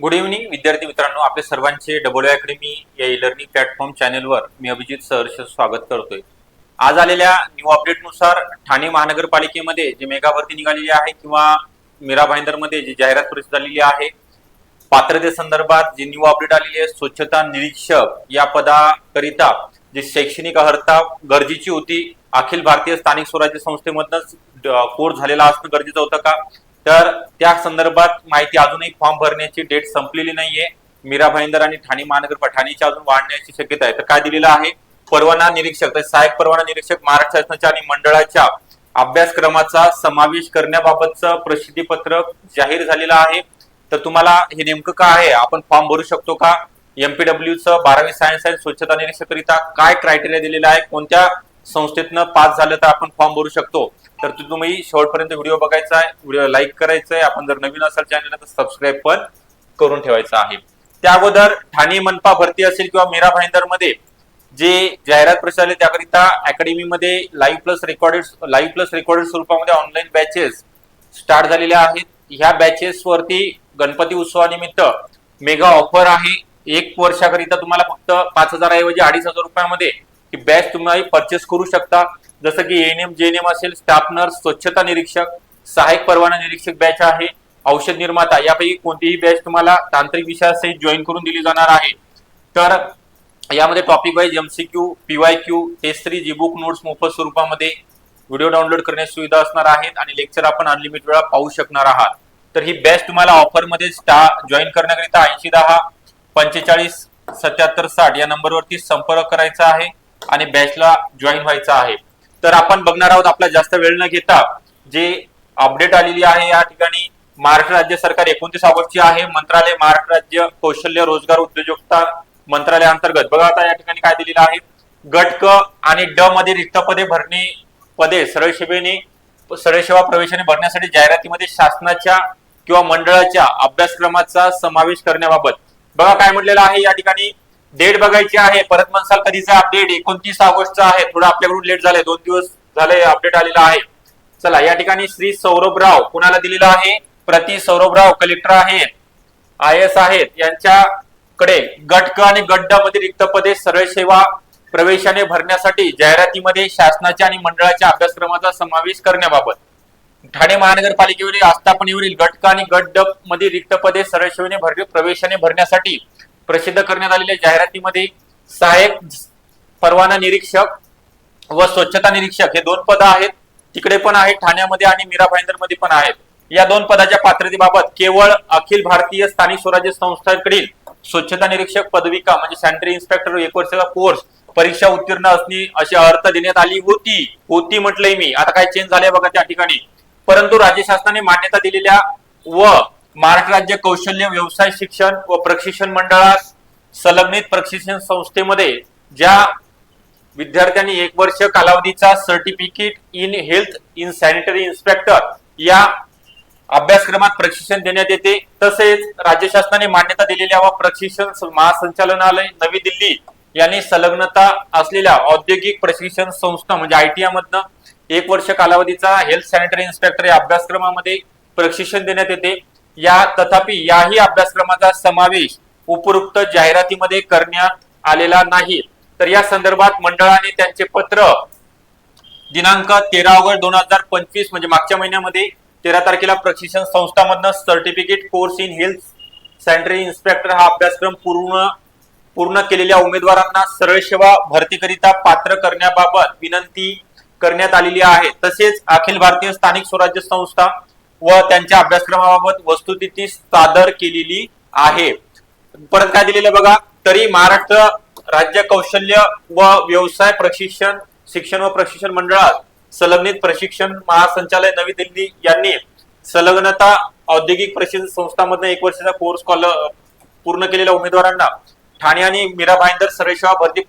Good evening विद्यार्थी मित्रांनो. आपले सर्वांचे डबल अकॅडमी या ई लर्निंग प्लॅटफॉर्म चॅनेलवर मी अभिजित सहर्ष स्वागत करतोय. आज आलेल्या न्यू अपडेटनुसार ठाणे महानगरपालिकेमध्ये जे मेगा भरती निघालेली आहे किंवा मीरा भाईंदरमध्ये जी जाहिरात प्रसिद्ध झालेली आहे पात्रतेसंदर्भात जी न्यू अपडेट आलेली आहे स्वच्छता निरीक्षक या पदाकरिता जी शैक्षणिक अर्हता गरजेची होती अखिल भारतीय स्थानिक स्वराज्य संस्थेमधनच कोर्स झालेला असणं गरजेचं होतं का? तर त्या संदर्भात माहिती अजूनही फॉर्म भरण्याची डेट संपलेली नाहीये. मीरा भाईंदर आणि ठाणे महानगर ठाणेची अजून वाढण्याची शक्यता आहे. तर काय दिलेलं आहे? परवाना निरीक्षक सहाय्यक परवाना निरीक्षक महाराष्ट्र शासनाच्या आणि मंडळाच्या अभ्यासक्रमाचा समावेश करण्याबाबतचं प्रसिद्धीपत्रक जाहीर झालेलं आहे. तर तुम्हाला हे नेमकं काय आहे? आपण फॉर्म भरू शकतो का? एमपीडब्ल्यूचं बारावी सायन्स आणि स्वच्छता निरीक्षकरिता काय क्रायटेरिया दिलेला आहे? कोणत्या संस्थेतनं पास झालं तर आपण फॉर्म भरू शकतो. तर तुम्ही शेवटपर्यंत व्हिडिओ बघायचा आहे व्हिडिओ लाईक करायचा आहे. आपण जर नवीन असाल चॅनलला तर सबस्क्राईब पण करून ठेवायचं आहे. त्या अगोदर ठाणे मनपा भरती असेल किंवा मीरा भाईंदरमध्ये जे जाहिरात प्रसार आहे त्याकरिता अकॅडमीमध्ये live plus recorded live plus recorded स्वरूपामध्ये ऑनलाईन बॅचेस स्टार्ट झालेल्या आहेत. ह्या बॅचेस वरती गणपती उत्सवानिमित्त मेगा ऑफर आहे. एक वर्षाकरिता तुम्हाला फक्त पाच हजाराऐवजी अडीच हजार रुपयामध्ये ही बॅच तुम्ही परचेस करू शकता. जसं की एएनएम जेएनएम असेल स्टाफ नर्स स्वच्छता निरीक्षक सहाय्यक परवाना निरीक्षक बॅच आहे औषध निर्माता यापैकी कोणतीही बॅच तुम्हाला तांत्रिक विषयासहित जॉईन करून दिली जाणार आहे. तर यामध्ये topic wise MCQ PY Q test three G book notes मोफत स्वरूपामध्ये व्हिडिओ डाउनलोड करण्याची सुविधा असणार आहेत आणि लेक्चर आपण अनलिमिटेड वेळा पाहू शकणार आहात. तर ही बॅच तुम्हाला ऑफरमध्ये स्टा जॉईन करण्याकरिता ऐंशी दहा पंचेचाळीस सत्याहत्तर साठ या नंबरवरती संपर्क करायचा आहे. आणि बॅचला जॉईन व्हायचं आहे. तर आपण बघणार आहोत आपला जास्त वेळ न घेता जे अपडेट आलेली आहे या ठिकाणी महाराष्ट्र राज्य सरकार एकोणतीस ऑगस्टची आहे. मंत्रालय महाराष्ट्र राज्य कौशल्य रोजगार उद्योजकता मंत्रालय अंतर्गत. बघा आता या ठिकाणी काय दिलेलं आहे. गट क आणि ड मध्ये रिक्त पदे भरणे पदे सरळ सेवेने सरळ सेवा प्रवेशाने भरण्यासाठी जाहिरातीमध्ये शासनाच्या किंवा मंडळाच्या अभ्यासक्रमाचा समावेश करण्याबाबत. बघा काय म्हटलेलं आहे या ठिकाणी. डेट बघायची आहे. परत म्हणसाल कधीचा अपडेट एकोणतीस ऑगस्टचा आहे. थोडं आपल्याकडून लेट झाले दोन दिवस झाले अपडेट आलेला आहे. चला या ठिकाणी श्री सौरभराव कुणाला दिलेला आहे? प्रति सौरभराव कलेक्टर आहेत आय एस आहेत. यांच्याकडे गटक आणि गड्डामध्ये मध्ये रिक्त पदे सरळ सेवा प्रवेशाने भरण्यासाठी जाहिरातीमध्ये शासनाच्या आणि मंडळाच्या अभ्यासक्रमाचा समावेश करण्याबाबत. ठाणे महानगरपालिकेवरील आस्थापनेवरील गटक आणि गटमध्ये रिक्त पदे सरळ सेवेने भरले प्रवेशाने भरण्यासाठी प्रसिद्ध करण्यात आलेल्या जाहिरातीमध्ये सहाय्यक परवाना निरीक्षक व स्वच्छता निरीक्षक हे दोन पद आहेत. तिकडे पण आहेत ठाण्यामध्ये आणि मीरा भाईंदरमध्ये पण आहेत. या दोन पदाच्या पात्रतेबाबत केवळ अखिल भारतीय स्थानिक स्वराज्य संस्थांकडील स्वच्छता निरीक्षक पदविका म्हणजे सॅनिटरी इन्स्पेक्टर एक वर्षाचा कोर्स परीक्षा उत्तीर्ण असणे अशी अर्थ देण्यात आली होती. होती म्हटलंय मी. आता काय चेंज झालंय बघा त्या ठिकाणी. परंतु राज्य शासनाने मान्यता दिलेल्या व महाराष्ट्र राज्य कौशल्य व्यवसाय शिक्षण व प्रशिक्षण मंडळात संलग्नित प्रशिक्षण संस्थेमध्ये ज्या विद्यार्थ्यांनी एक वर्ष कालावधीचा certificate in health in sanitary inspector या अभ्यासक्रमात प्रशिक्षण देण्यात येते. तसेच राज्य शासनाने मान्यता दिलेल्या व प्रशिक्षण महासंचालनालय नवी दिल्ली यांनी संलग्नता असलेल्या औद्योगिक प्रशिक्षण संस्था म्हणजे आयटीआय मधनं एक वर्ष कालावधीचा हेल्थ सॅनिटरी इन्स्पेक्टर या अभ्यासक्रमामध्ये प्रशिक्षण देण्यात येते. या तथापि याही अभ्यासक्रमाचा समावेश उपरोक्त जाहिरातीमध्ये करण्यात आलेला नाही. तर या संदर्भात मंडळाने त्यांचे पत्र दिनांक तेरा ऑगस्ट दोन हजार पंचवीस म्हणजे मागच्या महिन्यामध्ये तेरा तारखेला प्रशिक्षण संस्थामधनं certificate course in health sanitary inspector हा अभ्यासक्रम पूर्ण पूर्ण केलेल्या उमेदवारांना सरळ सेवा भरतीकरिता पात्र करण्याबाबत विनंती करण्यात आलेली आहे. तसेच अखिल भारतीय स्थानिक स्वराज्य संस्था व त्यांच्या अभ्यासक्रमाबाबत वस्तुस्थिती सादर केलेली आहे. परत काय दिलेलं बघा? तरी महाराष्ट्र राज्य कौशल्य व व्यवसाय प्रशिक्षण शिक्षण व प्रशिक्षण मंडळात संलग्नित प्रशिक्षण महासंचालय नवी दिल्ली यांनी संलग्नता औद्योगिक प्रशिक्षण संस्थांमधून एक वर्षाचा कोर्स कॉल पूर्ण केलेल्या उमेदवारांना ठाणे आणि मीरा भाईंदर सरळसेवा भरती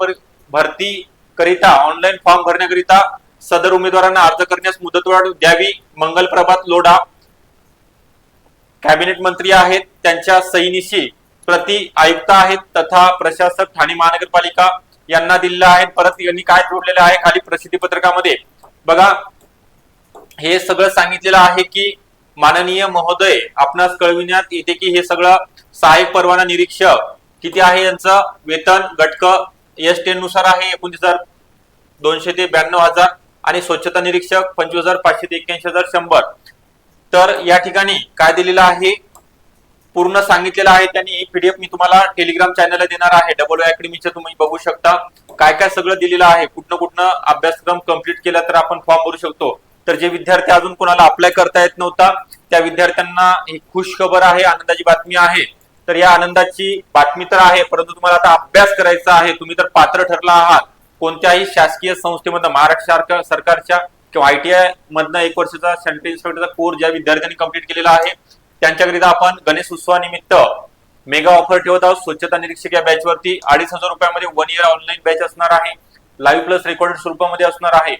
भरती करिता ऑनलाईन फॉर्म भरण्याकरिता सदर उमेदवारांना अर्ज करण्यास मुदतवाढ द्यावी मंगल प्रभात लोढा कॅबिनेट मंत्री आहेत त्यांच्या सैनिशी प्रति आयुक्त आहेत तथा प्रशासक ठाणे महानगरपालिका यांना दिलेलं आहे. परत यांनी काय जोडलेलं आहे खाली प्रसिद्धी पत्रकामध्ये? बघा हे सगळं सांगितलेलं आहे की माननीय महोदय आपणास कळविण्यात येते की हे सगळं सहाय्यक परवाना निरीक्षक किती आहे यांचं? वेतन घटक एस टेन नुसार आहे एकोणतीस हजार दोनशे ते ब्याण्णव हजार आणि स्वच्छता निरीक्षक पंचवीस हजार पाचशे ते एक्क्याऐंशी हजार शंभर. तर या ठिकाणी काय दिलेलं आहे? पूर्ण सांगितलेलं आहे त्यांनी. पीडीएफ मी तुम्हाला टेलिग्राम चॅनलला देणार आहे. डबल अकॅडमीचं तुम्ही बघू शकता. काय काय सगळं दिलेलं आहे? कुठनं कुठनं अभ्यासक्रम कंप्लीट केला तर आपण फॉर्म भरू शकतो. तर जे विद्यार्थी अजून कोणाला अप्लाय करता येत नव्हता त्या विद्यार्थ्यांना ही खुश खबर आहे आनंदाची बातमी आहे. तर या आनंदाची बातमी तर आहे परंतु तुम्हाला आता अभ्यास करायचा आहे. तुम्ही तर पात्र ठरला आहात. कोणत्याही शासकीय संस्थेमध्ये महाराष्ट्र सरकारच्या किंवा आयटीआय मधनं एक वर्षाचा सेंट्रल इन्स्पेक्टरचा कोर्स ज्या विद्यार्थ्यांनी कंप्लीट केलेला आहे त्यांच्याकरिता आपण गणेश उत्सवानिमित्त मेगा ऑफर ठेवत आहोत. स्वच्छता निरीक्षक या बॅच वरती अडीच हजार रुपयामध्ये वन इयर ऑनलाईन बॅच असणार आहे. लाईव्ह प्लस रेकॉर्डेड स्वरूपामध्ये असणार आहे.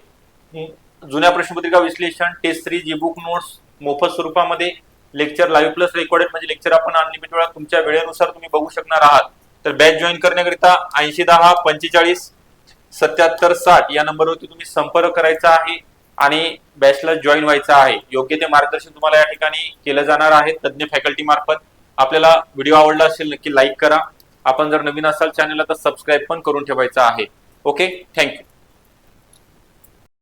जुन्या प्रश्नपत्रिका विश्लेषण test series E book notes मोफत स्वरूपामध्ये लेक्चर लाईव्ह प्लस रेकॉर्डेड म्हणजे लेक्चर आपण अनलिमिटेड वेळा तुमच्या वेळेनुसार तुम्ही बघू शकणार आहात. तर बॅच जॉईन करण्याकरिता ऐंशी दहा पंचेचाळीस सत्याहत्तर साठ या नंबरवरती तुम्ही संपर्क करायचा आहे. आणि बॅचला जॉईन व्हायचं आहे. योग्य ते मार्गदर्शन तुम्हाला या ठिकाणी केलं जाणार आहे. तज्ज्ञ फॅकल्टी मार्फत. आपल्याला व्हिडिओ आवडला असेल नक्की लाईक करा. आपण जर नवीन असाल चॅनलला तर सबस्क्राईब पण करून ठेवायचं आहे. Okay thank you